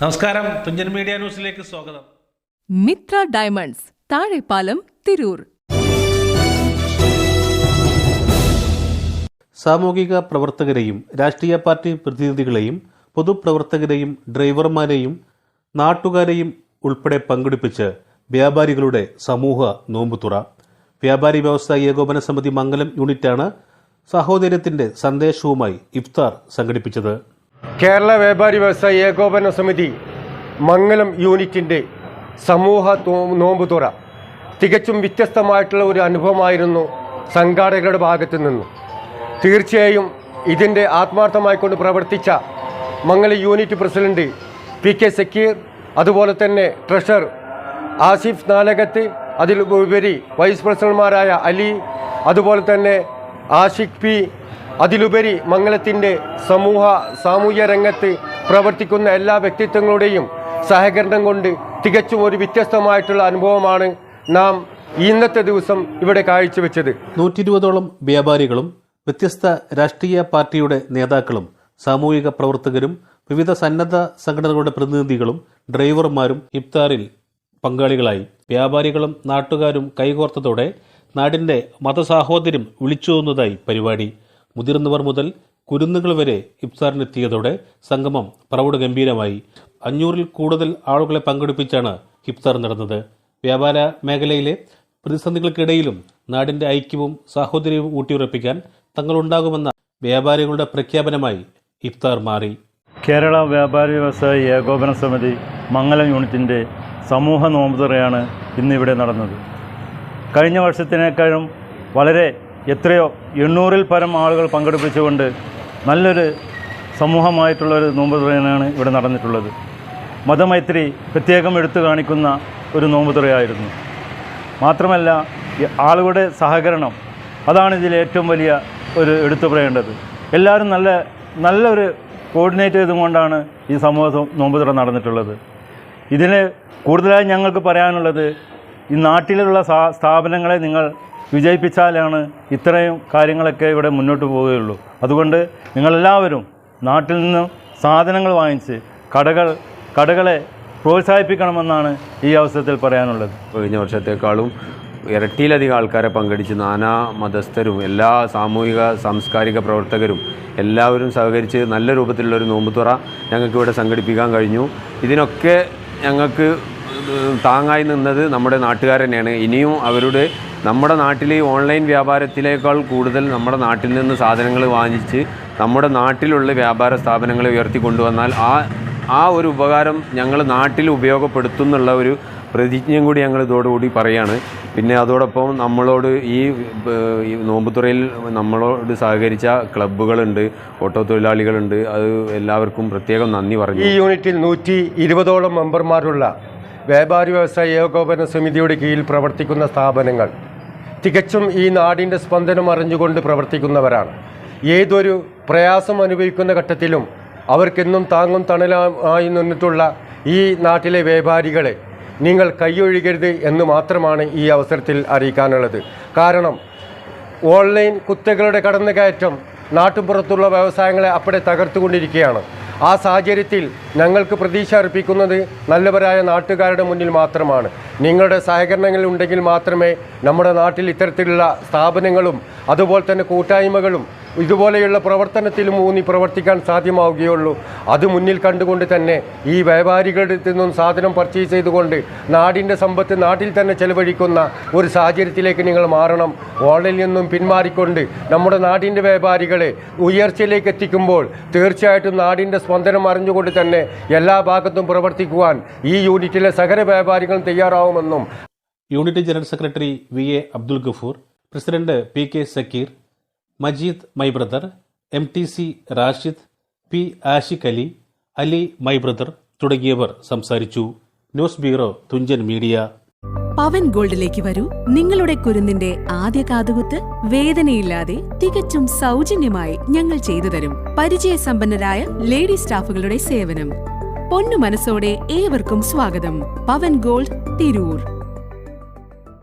നമസ്കാരം. തുഞ്ചൻ മീഡിയ ന്യൂസിലേക്ക് സ്വാഗതം. മിത്ര ഡയമണ്ട്സ് താഴെപ്പാലം തിരൂർ. സാമൂഹിക പ്രവർത്തകരെയും രാഷ്ട്രീയ പാർട്ടി പ്രതിനിധികളെയും പൊതുപ്രവർത്തകരെയും ഡ്രൈവർമാരെയും നാട്ടുകാരെയും ഉൾപ്പെടെ പങ്കെടുപ്പിച്ച് വ്യാപാരികളുടെ സമൂഹ നോമ്പുതുറ. വ്യാപാരി വ്യവസായി ഏകോപന സമിതി മംഗലം യൂണിറ്റാണ് സഹോദര്യത്തിന്റെ സന്ദേശവുമായി ഇഫ്താർ സംഘടിപ്പിച്ചത്. കേരള വ്യാപാരി വ്യവസായ ഏകോപന സമിതി മംഗലം യൂണിറ്റിന്റെ സമൂഹ തോ- നോമ്പ് തുറ. തികച്ചും വ്യത്യസ്തമായിട്ടുള്ള ഒരു അനുഭവമായിരുന്നു സംഘാടകരുടെ ഭാഗത്തു നിന്ന്. തീർച്ചയായും ഇതിന്റെ ആത്മാർത്ഥമായിക്കൊണ്ട് പ്രവർത്തിച്ച Mangalam unit president P K Sakkeer അതുപോലെ തന്നെ ട്രഷർ ആസിഫ് നാലകത്ത് അതിൽ ഉപരി വൈസ് പ്രസിഡന്റുമാരായ അലി അതുപോലെ തന്നെ ആഷിഖ് പി അതിലുപരി മംഗലത്തിന്റെ സമൂഹ സാമൂഹ്യ രംഗത്ത് പ്രവർത്തിക്കുന്ന എല്ലാ വ്യക്തിത്വങ്ങളുടെയും സഹകരണം കൊണ്ട് തികച്ചും ഒരു വ്യത്യസ്തമായിട്ടുള്ള അനുഭവമാണ് നാം ഇന്നത്തെ ദിവസം ഇവിടെ കാഴ്ചവെച്ചത്. നൂറ്റി ഇരുപതോളം വ്യാപാരികളും വ്യത്യസ്ത രാഷ്ട്രീയ പാർട്ടിയുടെ നേതാക്കളും സാമൂഹിക പ്രവർത്തകരും വിവിധ സന്നദ്ധ സംഘടനകളുടെ പ്രതിനിധികളും ഡ്രൈവർമാരും ഇഫ്താറിൽ പങ്കാളികളായി. വ്യാപാരികളും നാട്ടുകാരും കൈകോർത്തതോടെ നാടിന്റെ മതസാഹോദര്യം വിളിച്ചോതുന്നതായി പരിപാടി. മുതിർന്നവർ മുതൽ കുരുന്നുകൾ വരെ ഇഫ്താറിനെത്തിയതോടെ സംഗമം പ്രൗഢഗംഭീരമായി. അഞ്ഞൂറിൽ കൂടുതൽ ആളുകളെ പങ്കെടുപ്പിച്ചാണ് ഇഫ്താർ നടന്നത്. വ്യാപാര മേഖലയിലെ പ്രതിസന്ധികൾക്കിടയിലും നാടിന്റെ ഐക്യവും സാഹോദര്യവും ഊട്ടിയുറപ്പിക്കാൻ തങ്ങളുണ്ടാകുമെന്ന വ്യാപാരികളുടെ പ്രഖ്യാപനമായി ഇഫ്താർ മാറി. കേരള വ്യാപാരി വ്യവസായി ഏകോപന സമിതി മംഗലം യൂണിറ്റിന്റെ സമൂഹ നോമ്പുതുറയാണ് ഇന്നിവിടെ നടന്നത്. കഴിഞ്ഞ വർഷത്തിനേക്കാളും വളരെ എത്രയോ എണ്ണൂറിൽ പരം ആളുകൾ പങ്കെടുപ്പിച്ചുകൊണ്ട് നല്ലൊരു സമൂഹമായിട്ടുള്ളൊരു നോമ്പ് തുറയാണ് ഇവിടെ നടന്നിട്ടുള്ളത്. മതമൈത്രി പ്രത്യേകം എടുത്തു കാണിക്കുന്ന ഒരു നോമ്പ് തുറയായിരുന്നു. മാത്രമല്ല ആളുകളുടെ സഹകരണം അതാണ് ഇതിൽ ഏറ്റവും വലിയ ഒരു എടുത്തു പറയേണ്ടത്. എല്ലാവരും നല്ല നല്ലൊരു കോർഡിനേറ്റ് ചെയ്തുകൊണ്ടാണ് ഈ സമൂഹ നോമ്പുതുറ നടന്നിട്ടുള്ളത്. ഇതിന് കൂടുതലായി ഞങ്ങൾക്ക് പറയാനുള്ളത് ഈ നാട്ടിലുള്ള സ്ഥാപനങ്ങളെ നിങ്ങൾ വിജയിപ്പിച്ചാലാണ് ഇത്രയും കാര്യങ്ങളൊക്കെ ഇവിടെ മുന്നോട്ട് പോവുകയുള്ളൂ. അതുകൊണ്ട് നിങ്ങളെല്ലാവരും നാട്ടിൽ നിന്ന് സാധനങ്ങൾ വാങ്ങിച്ച് കടകൾ കടകളെ പ്രോത്സാഹിപ്പിക്കണമെന്നാണ് ഈ അവസരത്തിൽ പറയാനുള്ളത്. കഴിഞ്ഞ വർഷത്തേക്കാളും ഇരട്ടിയിലധികം ആൾക്കാരെ പങ്കെടുത്ത് നാനാ മതസ്ഥരും എല്ലാ സാമൂഹിക സാംസ്കാരിക പ്രവർത്തകരും എല്ലാവരും സഹകരിച്ച് നല്ല രൂപത്തിലുള്ളൊരു നോമ്പുതുറ ഞങ്ങൾക്ക് ഇവിടെ സംഘടിപ്പിക്കാൻ കഴിഞ്ഞു. ഇതിനൊക്കെ ഞങ്ങൾക്ക് താങ്ങായി നിന്നത് നമ്മുടെ നാട്ടുകാർ തന്നെയാണ്. ഇനിയും അവരുടെ നമ്മുടെ നാട്ടിൽ ഓൺലൈൻ വ്യാപാരത്തിലേക്കാൾ കൂടുതൽ നമ്മുടെ നാട്ടിൽ നിന്ന് സാധനങ്ങൾ വാങ്ങിച്ച് നമ്മുടെ നാട്ടിലുള്ള വ്യാപാര സ്ഥാപനങ്ങളെ ഉയർത്തി കൊണ്ടുവന്നാൽ ആ ആ ഒരു ഉപകാരം ഞങ്ങൾ നാട്ടിൽ ഉപയോഗപ്പെടുത്തുന്നുള്ള ഒരു പ്രതിജ്ഞയും കൂടി ഞങ്ങൾ ഇതോടുകൂടി പറയാണ്. പിന്നെ അതോടൊപ്പം നമ്മളോട് ഈ നോമ്പുതുറയിൽ നമ്മളോട് സഹകരിച്ച ക്ലബ്ബുകളുണ്ട് ഓട്ടോ തൊഴിലാളികളുണ്ട്. അത് എല്ലാവർക്കും പ്രത്യേകം നന്ദി പറഞ്ഞു. ഈ യൂണിറ്റിൽ നൂറ്റി ഇരുപതോളം മെമ്പർമാരുള്ള വ്യാപാരി വ്യവസായ ഏകോപന സമിതിയുടെ കീഴിൽ പ്രവർത്തിക്കുന്ന സ്ഥാപനങ്ങൾ. തികച്ചും ഈ നാടിന്റെ സ്പന്ദനം അറിഞ്ഞുകൊണ്ട് പ്രവർത്തിക്കുന്നവരാണ്. ഏതൊരു പ്രയാസം അനുഭവിക്കുന്ന ഘട്ടത്തിലും അവർക്കെന്നും താങ്ങും തണലായി നിന്നിട്ടുള്ള ഈ നാട്ടിലെ വ്യാപാരികളെ നിങ്ങൾ കൈയൊഴുകരുത് എന്ന് മാത്രമാണ് ഈ അവസരത്തിൽ അറിയിക്കാനുള്ളത്. കാരണം ഓൺലൈൻ കുത്തകളുടെ കടന്നുകയറ്റം നാട്ടുപുറത്തുള്ള വ്യവസായങ്ങളെ അപ്പടെ തകർത്തുകൊണ്ടിരിക്കുകയാണ്. ആ സാഹചര്യത്തിൽ ഞങ്ങൾക്ക് പ്രതീക്ഷ അർപ്പിക്കുന്നത് നല്ലവരായ നാട്ടുകാരുടെ മുന്നിൽ മാത്രമാണ്. നിങ്ങളുടെ സഹകരണങ്ങൾ ഉണ്ടെങ്കിൽ മാത്രമേ നമ്മുടെ നാട്ടിൽ ഇത്തരത്തിലുള്ള സ്ഥാപനങ്ങളും അതുപോലെ തന്നെ കൂട്ടായ്മകളും ഇതുപോലെയുള്ള പ്രവർത്തനത്തിലും ഊന്നി പ്രവർത്തിക്കാൻ സാധ്യമാവുകയുള്ളൂ. അത് മുന്നിൽ കണ്ടുകൊണ്ട് തന്നെ ഈ വ്യാപാരികളിൽ നിന്നും സാധനം പർച്ചേസ് ചെയ്തുകൊണ്ട് നാടിന്റെ സമ്പത്ത് നാട്ടിൽ തന്നെ ചെലവഴിക്കുന്ന ഒരു സാഹചര്യത്തിലേക്ക് നിങ്ങൾ മാറണം. ഓൺലൈനിൽ നിന്നും പിന്മാറിക്കൊണ്ട് നമ്മുടെ നാടിന്റെ വ്യാപാരികളെ ഉയർച്ചയിലേക്ക് എത്തിക്കുമ്പോൾ തീർച്ചയായിട്ടും നാടിന്റെ സ്പന്ദനം അറിഞ്ഞുകൊണ്ട് തന്നെ എല്ലാ ഭാഗത്തും പ്രവർത്തിക്കുവാൻ ഈ യൂണിറ്റിലെ സകല വ്യാപാരികളും തയ്യാറാവുമെന്നും unit general secretary V A Abdul Gafoor president P K Sakkeer Majeed my brother M T C Rashid P Ashiq Ali Ali my brother തുടങ്ങിയവർ സംസാരിച്ചു. News bureau Thunchan media. Pavan ഗോൾഡിലേക്ക് വരൂ. നിങ്ങളുടെ കുരുന്നിന്റെ ആദ്യ കാതുകുത്ത് വേദനയില്ലാതെ തികച്ചും സൗജന്യമായി ഞങ്ങൾ ചെയ്തു തരും. പരിചയസമ്പന്നരായ ലേഡി സ്റ്റാഫുകളുടെ സേവനം. പൊന്നു മനസ്സോടെ ഏവർക്കും സ്വാഗതം. പവൻ ഗോൾഡ് തിരൂർ.